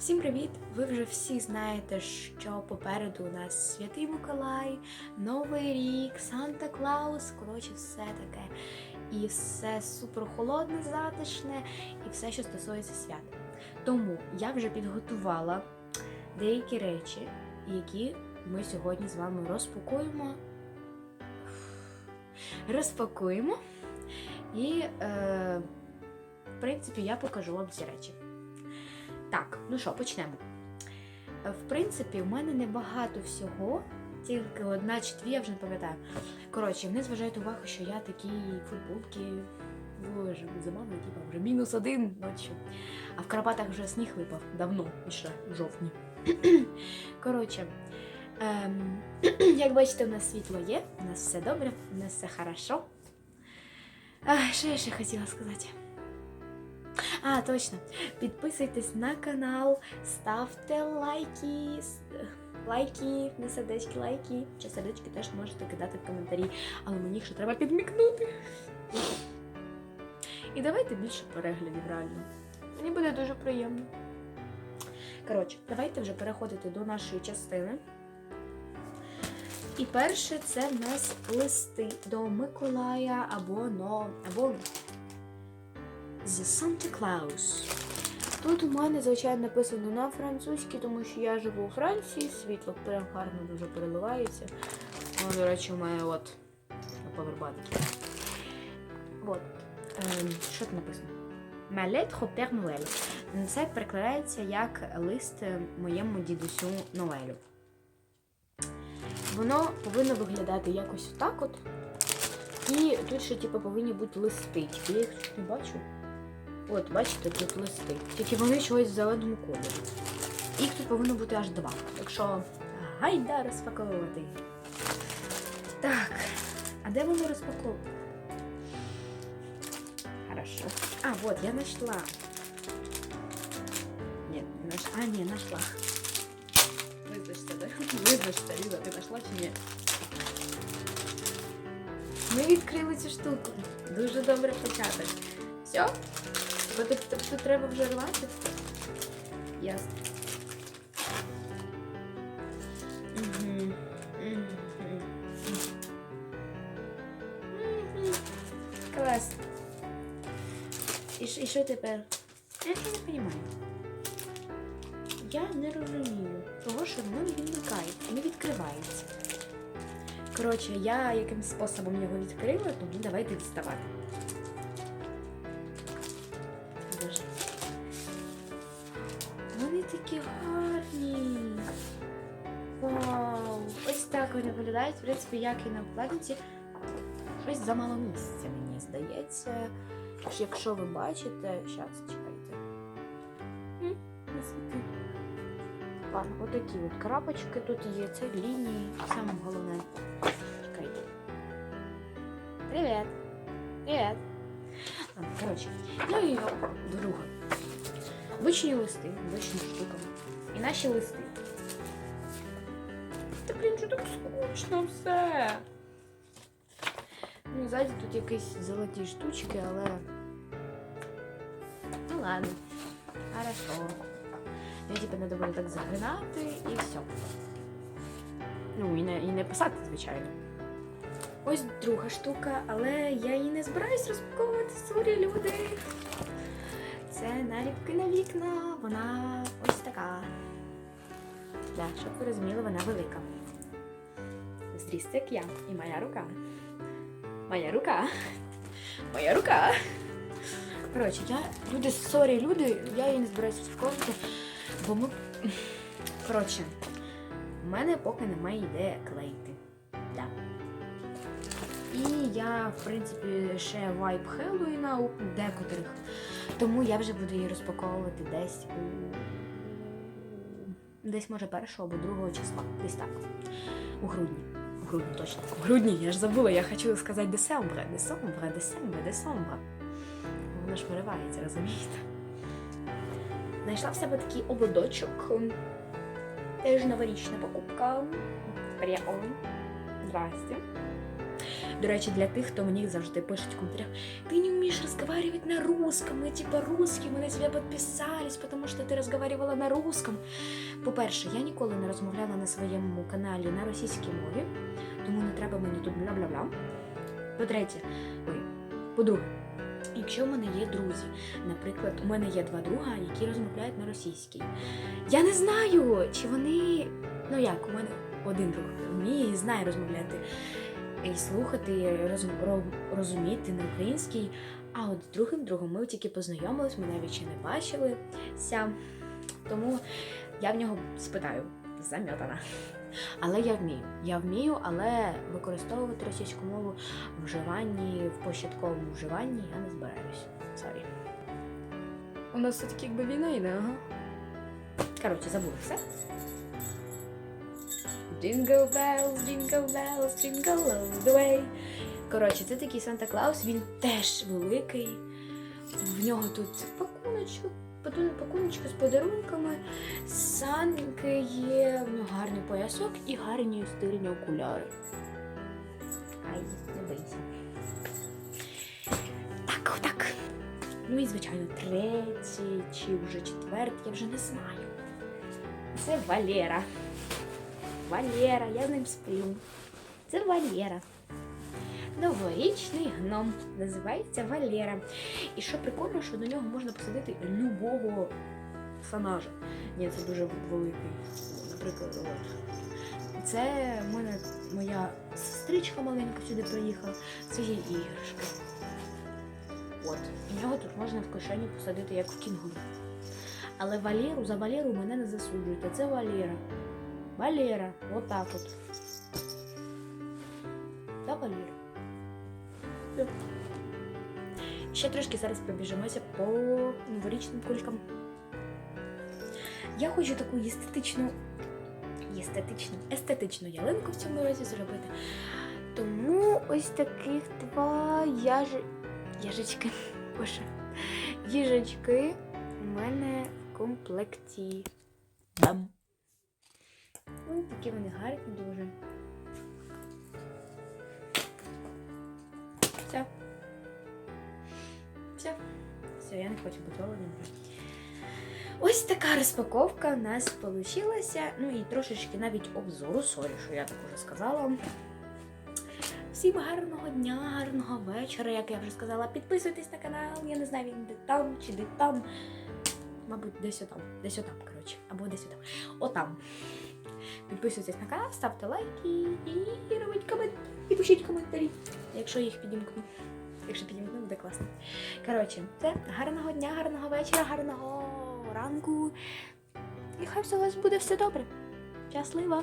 Всім привіт! Ви вже всі знаєте, що попереду у нас Святий Миколай, Новий рік, Санта Клаус, коротше, все таке. І все супер холодне, затишне, і все, що стосується свят. Тому я вже підготувала деякі речі, які ми сьогодні з вами розпакуємо. Розпакуємо. І, е, в принципі, я покажу вам ці речі. Так, ну що, почнемо. Е, В принципі, в мене небагато всього, тільки одна чи дві, я вже не пам'ятаю. Коротше, не зважайте увагу, що я такі футболки. Боже, замовлю, типа вже мінус один ночі. А в Карпатах вже сніг випав давно, ще в жовтні. Коротше, ем, як бачите, у нас світло є, у нас все добре, у нас все хорошо. А, що я ще хотіла сказати? А, точно. Підписуйтесь на канал, ставте лайки, лайки, не сердечки, лайки. Чи сердечки теж можете кидати в коментарі, але мені ще треба підмікнути. І давайте більше переглядів реально. Мені буде дуже приємно. Коротше, давайте вже переходити до нашої частини. І перше це в нас листи до Миколая або но, або The Santa Claus. Тут у мене, звичайно, написано на французькій, тому що я живу у Франції, світло прям гарно дуже переливається. Воно, до речі, у мене от на повербанки. От. Ем, що тут написано? Ma au Père. Це перекладається як лист моєму дідусю Ноелю. Воно повинно виглядати якось отак от. І тут ще, типу, повинні бути листи. Тільки я їх тут не бачу. От, бачите, тут листи. Тільки вони чогось в зеленому кольорі. Їх тут повинно бути аж два. Так що гайда розпаковувати. Так, а де воно розпаковувати? Хорошо. А, вот, я нашла. Нет, не нашла. А, не, нашла. Визначте, да? Визначте, Ліза, ти нашла чи ні? Ми відкрили цю штуку. Дуже добре початок. Все? Бо тут, тут, тут треба вже рвати? Ясно. Клас. І, і що тепер? Я ще не розумію. Я не розумію того, що воно не відмикається, не відкривається. Коротше, я якимсь способом його відкрила, тому давайте діставати. Вони виглядають, в принципі, як і на обкладинці. Щось замало місця, мені здається. Якщо ви бачите, зараз чекайте. Не. Ладно, отакі от крапочки тут є, це лінії, саме головне. Чекайте. Привіт! Привіт! Коротше. Ну і друга. Обичні листи, обичні штука. І наші листи. Та блін, що так скучно все. Ну, ззаді тут якісь золоті штучки, але. Ну ладно. Хорошо. Я типу не буду так загинати і все. Ну, і не, і не писати, звичайно. Ось друга штука, але я її не збираюсь розпаковувати, сорі, люди. Це наліпки на вікна, вона ось така. Да, щоб ви розуміли, вона велика. Зріст як я і моя рука. Моя рука. Моя рука. Коротше, я. Люди, сорі, люди, я її не збираюся розпаковувати, бо ми. Коротше, в мене поки немає ідеї клеїти. Да. І я, в принципі, ще вайп Хеллоуіна у декотрих. Тому я вже буду її розпаковувати десь у. Десь може першого або другого числа. Десь так. У грудні. У грудні точно. У грудні, я ж забула, я хочу сказати десембре. Десембре, десембре, десембре. Воно ж виривається, розумієте? Знайшла в себе такий ободочок. Теж новорічна покупка. Прямо. Здрасте. До речі, для тих, хто мені завжди пише в коментарях, ты не умеешь разговаривать на русском, мы типа русские, мы на тебя подписались, потому что ти розговаривала на русском. По-перше, я ніколи не розмовляла на своєму каналі на російській мові, тому не треба мені тут бля-бля-бля. По-третє, ой, по-друге, якщо в мене є друзі, наприклад, у мене є два друга, які розмовляють на російській. Я не знаю, чи вони. Ну як, у мене один друг вміє і знає розмовляти і слухати, і роз, розуміти на українській. А от з другим другом ми тільки познайомились, ми навіть ще не бачилися. Тому я в нього спитаю, зам'ятана. Але я вмію. Я вмію, але використовувати російську мову в вживанні, в початковому вживанні я не збираюсь. Сорі. У нас все-таки якби війна йде, ага. Коротше, забули все. Jingle bells, jingle bells, jingle all the way. Коротше, це такий Санта Клаус, він теж великий. В нього тут пакуночок, паку- пакуночки з подарунками, санки є, в нього гарний поясок і гарні стильні окуляри. Ай, не бийся. Так, отак. Ну і, звичайно, третій чи вже четвертий, я вже не знаю. Це Валера. Валера, я з ним сплю. Це Валера. Новорічний гном. Називається Валера. І що прикольно, що до нього можна посадити любого персонажа. Ні, це дуже великий. Наприклад. Це мене моя сестричка маленька сюди приїхала. Це є іграшка. От. І нього тут можна в кишені посадити, як в кінгуру. Але Валеру, за Валеру мене не засуджують, це Валера. Валера, вот так от. Та Валера. Все. Ще трошки зараз пробіжимося по новорічним кулькам. Я хочу таку естетичну, естетичну, естетичну ялинку в цьому році зробити. Тому ось таких два яж... яжечки. Боже. Їжачки у мене в комплекті. Бам! Ось такі вони гарні дуже. Все. Все. Все, я не хочу бути голодним. Ось така розпаковка у нас вийшла. Ну і трошечки навіть обзору, сорі, що я так уже сказала. Всім гарного дня, гарного вечора, як я вже сказала. Підписуйтесь на канал, я не знаю, він де там чи де там. Мабуть, десь отам. Десь отам, коротше. Або десь отам. Отам. Підписуйтесь на канал, ставте лайки і робіть коментарі. і пишіть коментарі, якщо їх підімкну. Якщо підімкну, буде класно. Коротше, це гарного дня, гарного вечора, гарного ранку. І хай все у вас буде все добре. Щасливо!